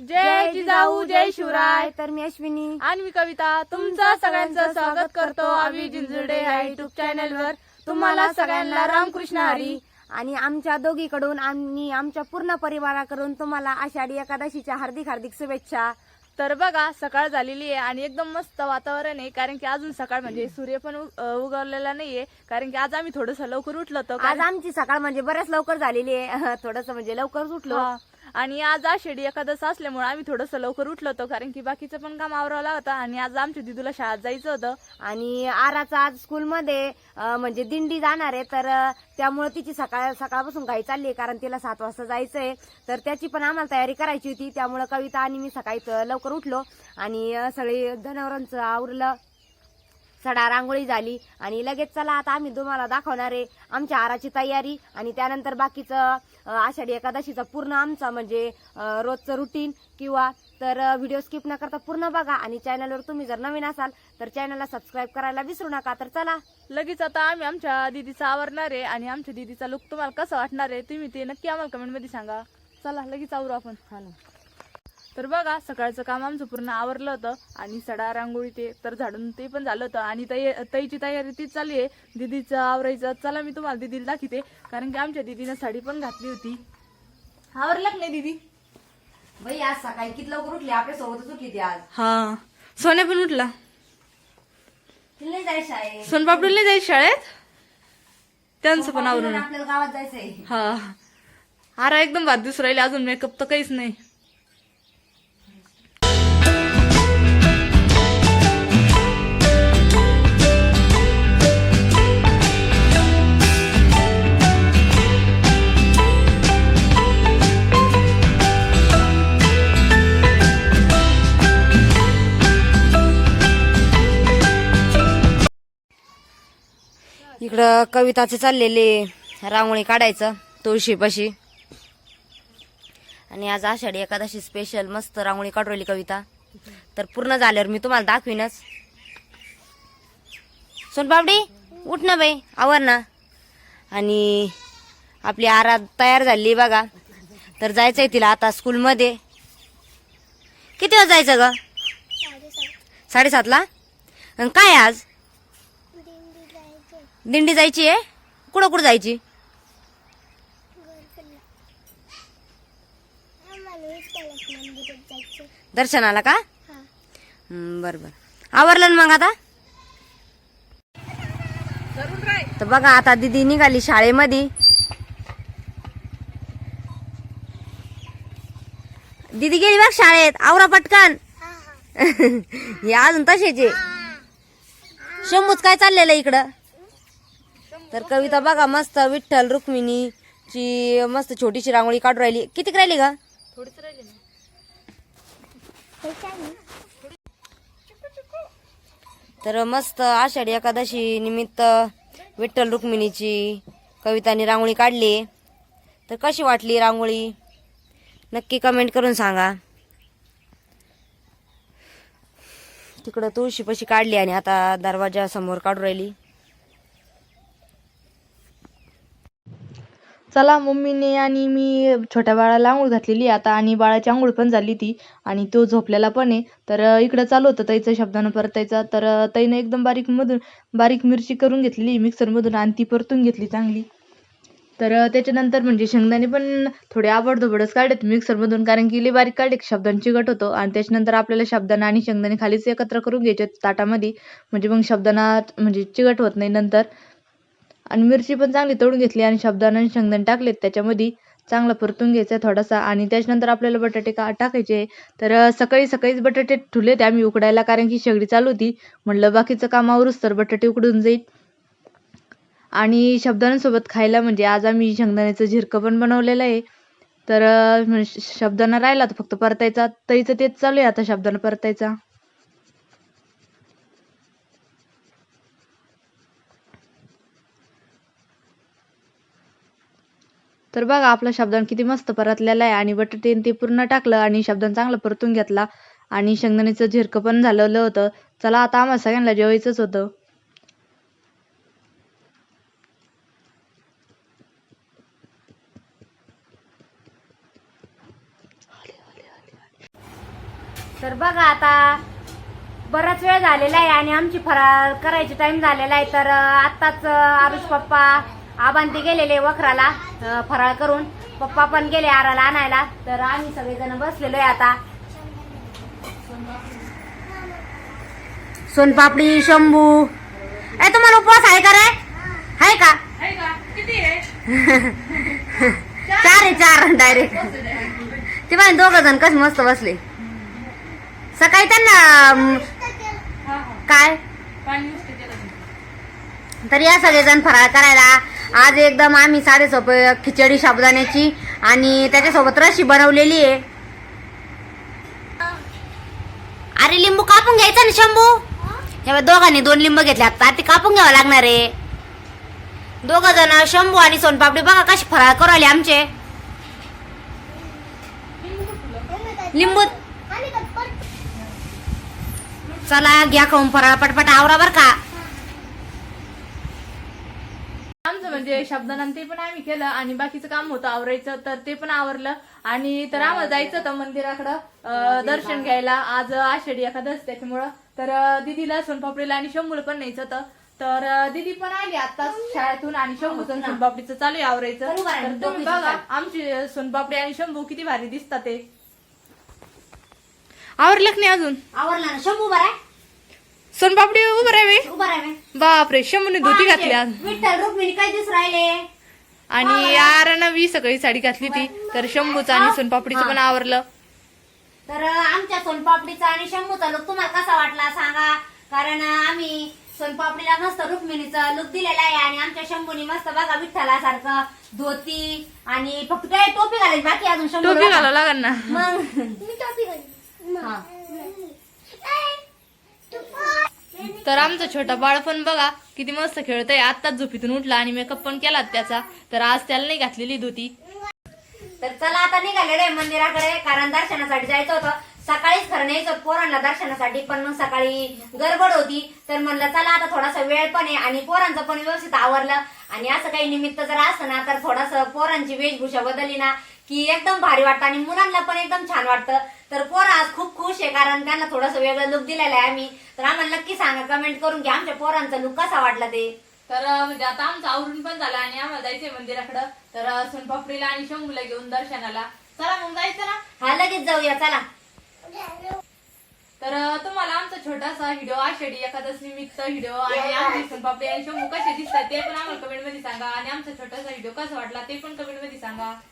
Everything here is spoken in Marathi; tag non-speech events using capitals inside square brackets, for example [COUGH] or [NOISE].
जय जिजाऊ जय शिवराय. तर मी अश्विनी. आणि मी कविता तुमचं सगळ्यांचं स्वागत करतो आम्ही जिंजुर्डे या युट्यूब चॅनल वर. तुम्हाला सगळ्यांना रामकृष्ण हरी. आणि आमच्या दोघीकडून आणि आमच्या पूर्ण परिवाराकडून तुम्हाला आषाढी एकादशीच्या हार्दिक हार्दिक शुभेच्छा. तर बघा सकाळ झालेली आहे आणि एकदम मस्त वातावरण आहे कारण की अजून सकाळ म्हणजे सूर्य पण उगवलेला नाहीये कारण की आज आम्ही थोडस लवकर उठलो होतो आज आमची सकाळ म्हणजे बऱ्याच लवकर झालेली आहे. [LAUGHS] थोडस म्हणजे लवकर उठलो. आणि आज आषाढी एकादश असल्यामुळे आम्ही थोडस लवकर उठलो होतो कारण की बाकीचं पण काम आवरावं लागतं आणि आज आमच्या दिदूला शाळेत जायचं होतं. आणि आराचा आज स्कूलमध्ये म्हणजे दिंडी जाणार आहे तर त्यामुळे तिची सकाळ सकाळपासून घाई चालली आहे कारण तिला सात वाजता जायचं आहे तर त्याची पण आम्हाला तयारी करायची होती त्यामुळं कविता आणि मी सकाळी लवकर उठलो. आणि सगळी जनावरांचं आवरलं. सडा रांगोळी झाली आणि लगेच चला आता आम्ही तुम्हाला दाखवणार आहे आमच्या आराची तयारी. आणि त्यानंतर बाकीचं आषाढी एकादशीचा पूर्ण आमचा म्हणजे रोजचं रुटीन किंवा तर व्हिडिओ स्किप न करता पूर्ण बघा. आणि चॅनलवर तुम्ही जर नवीन असाल तर चॅनलला सबस्क्राईब करायला विसरू नका. तर चला. लगेच आता आम्ही आमच्या दीदीचा आवरणार आहे आणि आमच्या दीदीचा लुक तुम्हाला कसा वाटणार आहे तुम्ही ते नक्की आम्हाला कमेंटमध्ये सांगा. चला लगेच आवरू आपण. तर बघा सकाळचं काम आमचं पूर्ण आवरलं होतं आणि सडा रांगोळी ते तर झाडून ते पण झालं होतं. आणि तय तईची तयारी तीच चालू आहे. दीदीचं आवरायचं चला मी तुम्हाला दीदीला दाखवते. कारण की आमच्या दीदीनं साडी पण घातली होती. आवरलं नाही दीदी? बाई आज सकाळी किती लवकर उठली? आपल्या सोबतच उठली ती आज. हा. सोन्या पण उठला. तिला नाही जायचं आहे. सोनपापडीला नाही जायचं शाळेत? त्यांचं पण आवरून. आपल्याला गावात जायचंय. हा. आरा एकदम बाद दिवस राहिले अजून मेकअप तर काहीच नाही. इकडं कविताचे चाललेले रांगोळी काढायचं तुळशीपाशी. आणि आज आषाढी एकादशी स्पेशल मस्त रांगोळी काढवली कविता. तर पूर्ण झाल्यावर मी तुम्हाला दाखवीनच. सोनपापडी उठ ना बाई आवर ना. आणि आपली आरा तयार झाली बघा. तर जायचंय तिला आता स्कूलमध्ये किती वाजता जायचं ग? साडेसातला. काय आज? दिंडी जायची आहे? कुठं कुठं जायची? दर्शनाला का? हं, बरं बरं. आवरलं ना मग आता? तर बघा आता दिदी निघाली शाळेमध्ये. दिदी गेली बघ शाळेत. आवरा पटकन. [LAUGHS] हे अजून तसेच शंभूच काय चाललेलं इकडं? तर कविता बघा मस्त विठ्ठल रुक्मिणीची मस्त छोटीशी रांगोळी काढून राहिली. किती राहिली का थोडीच राहिले ना. तर मस्त आषाढी एकादशी निमित्त विठ्ठल रुक्मिणीची कवितानी रांगोळी काढली. तर कशी वाटली रांगोळी? नक्की कमेंट करून सांगा. तिकडं तुळशीपाशी काढली आणि आता दरवाजा समोर काढून राहिली. चला मम्मीने आणि मी छोट्या बाळाला आंघोळ घातलेली आता आणि बाळाची आंघोळ पण झाली ती आणि तो झोपलेला पण आहे. तर इकडं चालू होतं ताईचं शब्दानं परतायचा. तर ताईनं एकदम बारीक मधून बारीक मिरची करून घेतलेली मिक्सरमधून आणि ती परतून घेतली चांगली. तर त्याच्यानंतर म्हणजे शेंगदाणे पण थोडे आबडधोबडच काढलेत मिक्सरमधून कारण की लई बारीक काढले की शब्दांची चिकट होतो. आणि त्याच्यानंतर आपल्याला शब्दांना आणि शेंगदाणे खालीच एकत्र करून घ्यायचे ताटामध्ये. म्हणजे मग शब्दाना म्हणजे चिकट होत नाही नंतर. आणि मिरची पण चांगली तळून घेतली आणि शब्दानं आणि शेंगदाणे टाकलेत. त्याच्यामध्ये चांगलं परतून घ्यायचं थोडासा. आणि त्याच्यानंतर आपल्याला बटाटे का टाकायचे तर सकाळी सकाळीच बटाटे ठुले आम्ही उकडायला कारण की शेगडी चालू होती. म्हणलं बाकीचं काम तर बटाटे उकडून जाईल. आणि शब्दांसोबत खायला म्हणजे आज आम्ही शेंगदाण्याचं झिरकं पण बनवलेलं आहे. तर अं, म्हणजे शब्दांना राहिला तर फक्त परतायचा. तईचं तेच चालू आहे आता शब्दानं परतायचा. तर बघा आपला शब्दान किती मस्त परतलेला आहे. आणि बटाटे ते पूर्ण टाकलं आणि शब्दान चांगलं परतून घेतला. आणि शेंगदाण्याचं झिरकं पण झालेलं होतं. चला आता आम्हाला सगळ्यांना जेवायचंच होतं. तर बघा आता बराच वेळ झालेला आहे आणि आमची फराळ करायची टाइम झालेला आहे. तर आताच आत्ताच आरुष पप्पा आबांती गेलेले वखराला. फराळ करून पप्पा पण गेले आराला आणायला. तर आम्ही सगळेजण बसलेलो आहे आता. सोनपापडी शंभू. ए तुम्हाला उपवास आहे का रे? आहे का? [LAUGHS] चार आहे चार डायरेक्ट ते पाहिजे दोघ जण कसे मस्त बसले. सकाळी त्यांना काय? तर या सगळेजण फराळ करायला. आज एकदम आम्ही साधेसोपे खिचडी साबुदाण्याची आणि त्याच्यासोबत रशी बनवलेली आहे. अरे लिंबू कापून घ्यायचा ना शंभू? हे दोघांनी दोन लिंबू घेतले आता. ते कापून घ्यावं लागणार आहे. दोघं जण शंभू आणि सोनपापडी बघा कशी फराळ करू आले आमचे. लिंबू चला घ्या खाऊन फराळ पटपट आवरा बर का आमचं म्हणजे शब्दानं ते पण आम्ही केलं आणि बाकीचं काम होतं आवरायचं तर ते पण आवरलं. आणि तर आम्हाला जायचं होतं मंदिराकडं दर्शन घ्यायला. आज आषाढी एखादच त्याच्यामुळं. तर दीदीला सोनपापडीला आणि शंभूला पण न्यायचं होतं. तर दीदी पण आली आता शाळेतून आणि आणि सोनपापडीचं चालू आहे आवरायचं? तर तुम्ही बघा आमची सोनपापडी आणि शंभू किती भारी दिसतात ते. आवरलं की नाही अजून. आवरला ना शंभू बरा सोनपापडी उभं राहावे. उभा राहा बापरे शंभूने धोती घातली आज विठ्ठल रुक्मिणी काय दिवस राहिले? आणि यारानं वी सगळी साडी घातली ती तर शंभूचं आणि सोनपापडीचं पण आवरलं. तर आमच्या सोनपापडीचा आणि शंभूचा लुक तुम्हाला कसा वाटला सांगा. कारण आम्ही सोनपापडीला मस्त रुक्मिणीचा लुक दिलेला आहे आणि आमच्या शंभूनी मस्त बघा विठ्ठलासारखं धोती आणि फक्त काय टोपी घालायची बाकी अजून टोपी शंभू घालावं लागल ना. मग हा. तर आमचं छोटं बाळ पण बघा किती मस्त खेळतंय. आत्ताच झोपीतून उठला आणि मेकअप पण केला त्याचा. तर आज त्याला नाही घातलेली धोती. तर चला आता निघालेलं आहे मंदिराकडे कारण दर्शनासाठी जायचं होतं. सकाळीच खरं न्यायचं पोरांना दर्शनासाठी पण मग सकाळी गडबड होती. तर म्हणलं चला आता थोडासा वेळ पण आहे आणि पोरांचं पण व्यवस्थित आवरलं. आणि असं काही निमित्त जर असतं ना तर थोडस पोरांची वेशभूषा बदलली ना की एकदम भारी वाटतं आणि मुलांना पण एकदम छान वाटतं. तर पोरं आज खूप खुश आहे कारण त्यांना थोडंसं वेगळं लुक दिलेलं आहे आम्ही. तर आम्हाला नक्की सांगा कमेंट करून की आमच्या पोरांचा लुक कसा वाटला ते? तर म्हणजे आता आमचं आवरून पण झालं आणि आम्हाला जायचंय मंदिराकडं. तर सोनपापडीला आणि शंभूला घेऊन दर्शनाला. चला मग जायचं ना? हा लगेच जाऊया. चला. तर तुम्हाला आमचा छोटासा व्हिडिओ आषाढी एखादच निमित्त व्हिडिओ आणि आमची सोनपापडी आणि शंभू कसे दिसतात ते पण आम्हाला कमेंटमध्ये सांगा. आणि आमचा छोटासा व्हिडिओ कसा वाटला ते पण कमेंटमध्ये सांगा.